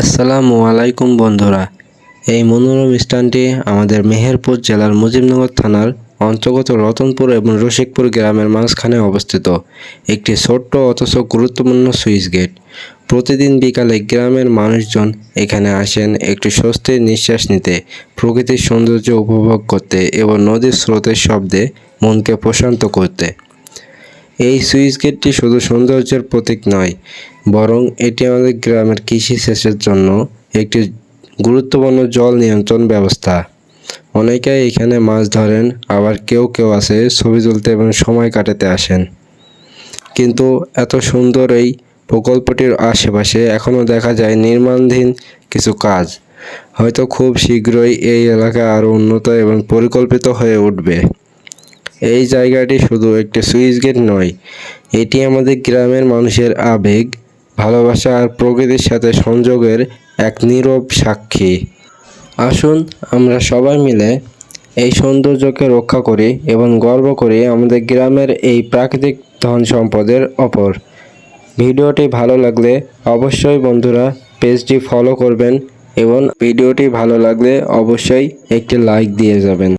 আসসালামু আলাইকুম বন্ধুরা। এই মনোরম স্থানটি আমাদের মেহেরপুর জেলার মুজিবনগর থানার অন্তর্গত রতনপুর এবং রসিকপুর গ্রামের মাঝখানে অবস্থিত একটি ছোট্ট অথচ গুরুত্বপূর্ণ সুইচ গেট। প্রতিদিন বিকালে গ্রামের মানুষজন এখানে আসেন একটি স্বস্তির নিঃশ্বাস নিতে, প্রকৃতির সৌন্দর্য উপভোগ করতে এবং নদীর স্রোতের শব্দে মনকে প্রশান্ত করতে। এই সুইচ গেটটি শুধু সৌন্দর্যের প্রতীক নয়, বরং এটি আমাদের গ্রামের কৃষি সেচের জন্য একটি গুরুত্বপূর্ণ জল নিয়ন্ত্রণ ব্যবস্থা। অনেকেই এখানে মাছ ধরেন, আবার কেউ কেউ আছে ছবি তুলতে এবং সময় কাটাতে আসেন। কিন্তু এত সুন্দর এই প্রকল্পটির আশেপাশে এখনও দেখা যায় নির্মাণধীন কিছু কাজ। হয়তো খুব শীঘ্রই এই এলাকা আরও উন্নত এবং পরিকল্পিত হয়ে উঠবে। এই জায়গাটি শুধু একটি সুইচ গেট নয়, এটি আমাদের গ্রামের মানুষের আবেগ, ভালোবাসা আর প্রকৃতির সাথে সংযোগের এক নীরব সাক্ষী। আসুন আমরা সবাই মিলে এই সৌন্দর্যকে রক্ষা করি এবং গর্ব করি আমাদের গ্রামের এই প্রাকৃতিক ধন সম্পদের ওপর। ভিডিওটি ভালো লাগলে অবশ্যই বন্ধুরা পেজটি ফলো করবেন এবং ভিডিওটি ভালো লাগলে অবশ্যই একটি লাইক দিয়ে যাবেন।